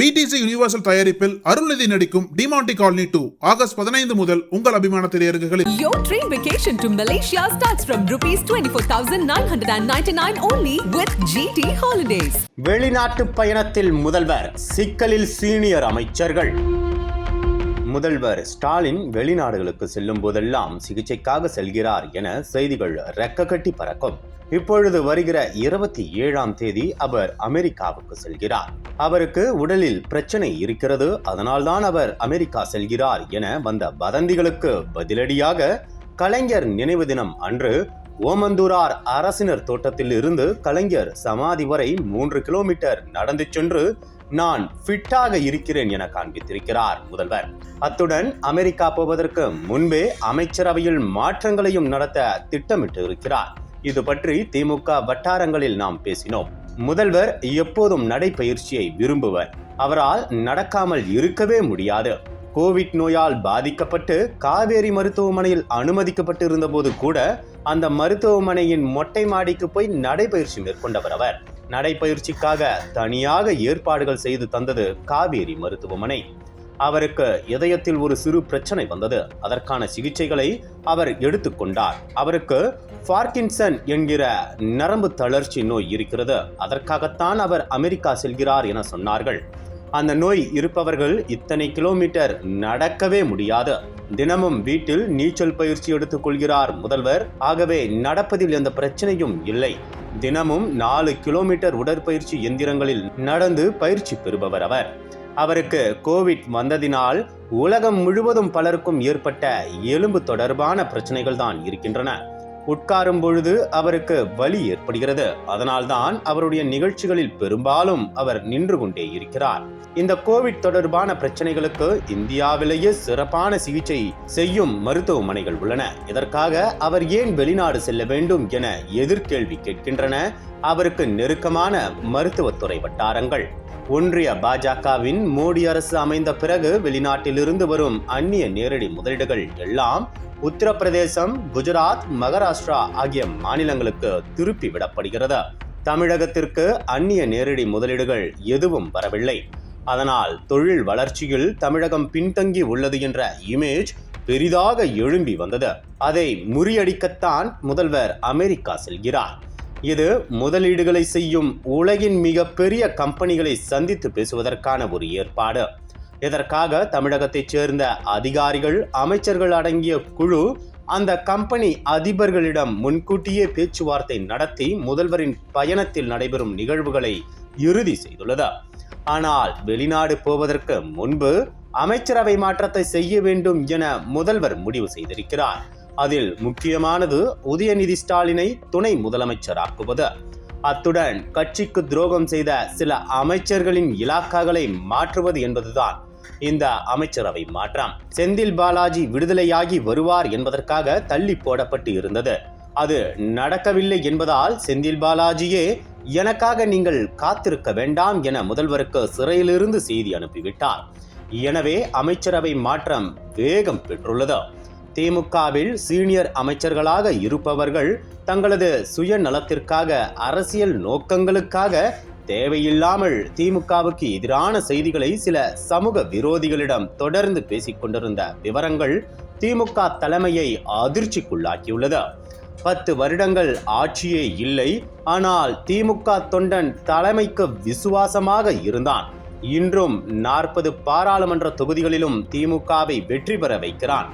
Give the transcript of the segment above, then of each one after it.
BDC universal தயாரிப்பில் அருள்நிதி நடிக்கும் Demonte colony two August பதினைந்து முதல் உங்கள் அபிமான திரையரங்குகளில் Your train vacation to Malaysia starts from rupees 24,999 only with GT Holidays. வெளிநாட்டு பயணத்தில் முதல்வர் சிக்கலில் சீனியர் அமைச்சர்கள் முதல்வர் ஸ்டாலின் வெளிநாடுகளுக்கு செல்லும் போதெல்லாம் சிகிச்சைக்காக செல்கிறார் என செய்திகள் ரெக்க கட்டி பறக்கும். இப்பொழுது வருகிற இருபத்தி ஏழாம் தேதி அவர் அமெரிக்காவுக்கு செல்கிறார். அவருக்கு உடலில் பிரச்சனை இருக்கிறது அதனால்தான் அவர் அமெரிக்கா செல்கிறார் என வந்த வதந்திகளுக்கு பதிலடியாக கலைஞர் நினைவு தினம் அன்று ஓமந்தூரார் அரசினர் தோட்டத்தில் இருந்து கலைஞர் சமாதி வரை மூன்று கிலோமீட்டர் நடந்து சென்று நான் ஃபிட்டாக இருக்கிறேன் என காண்பித்திருக்கிறார் முதல்வர். அத்துடன் அமெரிக்கா போவதற்கு முன்பே அமைச்சரவையில் மாற்றங்களையும் நடத்த திட்டமிட்டு இருக்கிறார். இது பற்றி திமுக வட்டாரங்களில் நாம் பேசினோம். முதல்வர் எப்போதும் நடைப்பயிற்சியை விரும்புவர். அவரால் நடக்காமல் இருக்கவே முடியாது. கோவிட் நோயால் பாதிக்கப்பட்டு காவேரி மருத்துவமனையில் அனுமதிக்கப்பட்டு இருந்தபோது கூட அந்த மருத்துவமனையின் மொட்டை மாடிக்கு போய் நடைபயிற்சி மேற்கொண்டவர் அவர். நடைப்பயிற்சிக்காக தனியாக ஏற்பாடுகள் செய்து தந்தது காவேரி மருத்துவமனை. அவருக்கு இதயத்தில் ஒரு சிறு பிரச்சனை வந்தது. அதற்கான சிகிச்சைகளை அவர் எடுத்துக்கொண்டார் அவருக்கு பார்க்கின்சன் என்கிற நரம்பு தளர்ச்சி நோய் இருக்கிறது. அதற்காகத்தான் அவர் அமெரிக்கா செல்கிறார் என சொன்னார்கள். அந்த நோய் இருப்பவர்கள் இத்தனை கிலோமீட்டர் நடக்கவே முடியாது. தினமும் வீட்டில் நீச்சல் பயிற்சி எடுத்துக்கொள்கிறார் முதல்வர். ஆகவே நடப்பதில் எந்த பிரச்சனையும் இல்லை. தினமும் நாலு கிலோமீட்டர் உடற்பயிற்சி எந்திரங்களில் நடந்து பயிற்சி பெறுபவர் அவர். அவருக்கு கோவிட் வந்ததினால் உலகம் முழுவதும் பலருக்கும் ஏற்பட்ட எலும்பு தொடர்பான பிரச்சனைகள் தான் இருக்கின்றன. உட்காரும் பொழுது அவருக்கு வலி ஏற்படுகிறது. அதனால்தான் அவருடைய நிகழ்ச்சிகளில் பெரும்பாலும் அவர் நின்று கொண்டே இருக்கிறார். இந்த கோவிட் தொடர்பான பிரச்சனைகளுக்கு இந்தியாவிலேயே சிறப்பான சிகிச்சை செய்யும் மருத்துவமனைகள் உள்ளன. இதற்காக அவர் ஏன் வெளிநாடு செல்ல வேண்டும் என எதிர்கேள்வி கேட்கின்றன. அவருக்கு நெருக்கமான மருத்துவத்துறை வட்டாரங்கள். ஒன்றிய பாஜகவின் மோடி அரசு அமைந்த பிறகு வெளிநாட்டிலிருந்து வரும் அந்நிய நேரடி முதலீடுகள் எல்லாம் உத்தரப்பிரதேசம் குஜராத் மகாராஷ்டிரா ஆகிய மாநிலங்களுக்கு திருப்பி விடப்படுகிறது. தமிழகத்திற்கு அந்நிய நேரடி முதலீடுகள் எதுவும் வரவில்லை. அதனால் தொழில் வளர்ச்சியில் தமிழகம் பின்தங்கி உள்ளது என்ற இமேஜ் பெரிதாக எழும்பி வந்தது. அதை முறியடிக்கத்தான் முதல்வர் அமெரிக்கா செல்கிறார். இது முதலீடுகளை செய்யும் உலகின் மிகப்பெரிய கம்பெனிகளை சந்தித்து பேசுவதற்கான ஒரு ஏற்பாடு. இதற்காக தமிழகத்தைச் சேர்ந்த அதிகாரிகள் அமைச்சர்கள் அடங்கிய குழு அந்த கம்பெனி அதிபர்களிடம் முன்கூட்டியே பேச்சுவார்த்தை நடத்தி முதல்வரின் பயணத்தில் நடைபெறும் நிகழ்வுகளை இறுதி செய்துள்ளது. ஆனால் வெளிநாடு போவதற்கு முன்பு அமைச்சரவை மாற்றத்தை செய்ய வேண்டும் என முதல்வர் முடிவு செய்திருக்கிறார். அதில் முக்கியமானது உதயநிதி ஸ்டாலினை துணை முதலமைச்சராக்குவது. அத்துடன் கட்சிக்கு துரோகம் செய்த சில அமைச்சர்களின் இலாக்காக்களை மாற்றுவது என்பதுதான் இந்த அமைச்சரவை மாற்றம். செந்தில் பாலாஜி விடுதலையாகி வருவார் என்பதற்காக தள்ளி போடப்பட்டு இருந்தது. அது நடக்கவில்லை என்பதால் செந்தில் பாலாஜியே எனக்காக நீங்கள் காத்திருக்க வேண்டாம் என முதல்வருக்கு சிறையிலிருந்து செய்தி அனுப்பிவிட்டார். எனவே அமைச்சரவை மாற்றம் வேகம் பெற்றுள்ளது. திமுகவில் சீனியர் அமைச்சர்களாக இருப்பவர்கள் தங்களது சுயநலத்திற்காக அரசியல் நோக்கங்களுக்காக தேவையில்லாமல் திமுகவுக்கு எதிரான செய்திகளை சில சமூக விரோதிகளிடம் தொடர்ந்து பேசிக் கொண்டிருந்த விவரங்கள் திமுக தலைமையை அதிர்ச்சிக்குள்ளாக்கியுள்ளது. பத்து வருடங்கள் ஆட்சியே இல்லை. ஆனால் திமுக தொண்டன் தலைமைக்கு விசுவாசமாக இருந்தான். இன்றும் நாற்பது பாராளுமன்ற தொகுதிகளிலும் திமுகவை வெற்றி பெற வைக்கிறான்.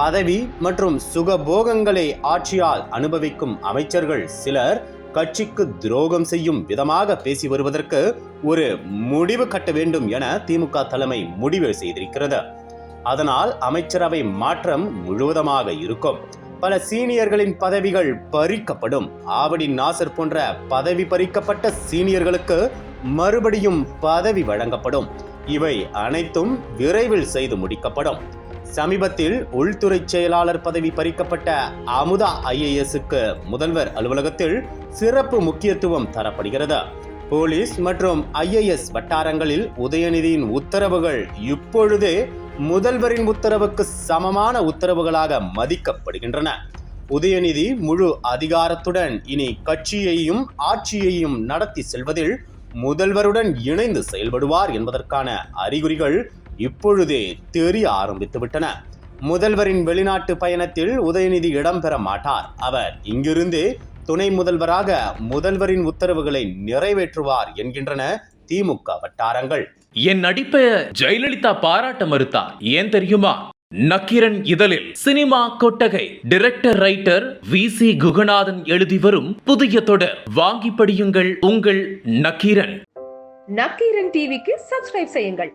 பதவி மற்றும் சுகபோகங்களை ஆட்சியால் அனுபவிக்கும் அமைச்சர்கள் சிலர் கட்சிக்கு துரோகம் செய்யும் விதமாக பேசி வருவதற்கு ஒரு முடிவு கட்ட வேண்டும் என திமுக தலைமை முடிவு செய்திருக்கிறது. அதனால் அமைச்சரவை மாற்றம் முழுவதுமாக இருக்கும். பல சீனியர்களின் பதவிகள் பறிக்கப்படும். ஆவடி நாசர் போன்ற பதவி பறிக்கப்பட்ட சீனியர்களுக்கு மறுபடியும் பதவி வழங்கப்படும். இவை அனைத்தும் விரைவில் செய்து முடிக்கப்படும். சமீபத்தில் உள்துறை செயலாளர் பதவி பறிக்கப்பட்ட அமுதா ஐஏஎஸ்க்கு முதல்வர் அலுவலகத்தில் சிறப்பு முக்கியத்துவம் தரப்படுகிறது. போலீஸ் மற்றும் ஐஏஎஸ் வட்டாரங்களில் உதயநிதியின் உத்தரவுகள் இப்பொழுதே முதல்வரின் உத்தரவுக்கு சமமான உத்தரவுகளாக மதிக்கப்படுகின்றன. உதயநிதி முழு அதிகாரத்துடன் இனி கட்சியையும் ஆட்சியையும் நடத்தி செல்வதில் முதல்வருடன் இணைந்து செயல்படுவார் என்பதற்கான அறிகுறிகள் இப்பொழுதே தெரிய ஆரம்பித்துவிட்டன முதல்வரின் வெளிநாட்டு பயணத்தில் உதயநிதி இடம்பெற மாட்டார். அவர் இங்கிருந்து துணை முதல்வராக முதல்வரின் உத்தரவுகளை நிறைவேற்றுவார் என்கின்றன திமுக வட்டாரங்கள். என் நடிப்பை ஜெயலலிதா பாராட்ட மறுத்தார். ஏன் தெரியுமா? நக்கீரன் இதழில் சினிமா கொட்டகை director writer V C Kuganathan எழுதி வரும் புதிய தொடர். வாங்கி படியுங்கள் உங்கள் நக்கீரன். நக்கீரன் டிவிக்கு சப்ஸ்கிரைப் செய்யுங்கள்.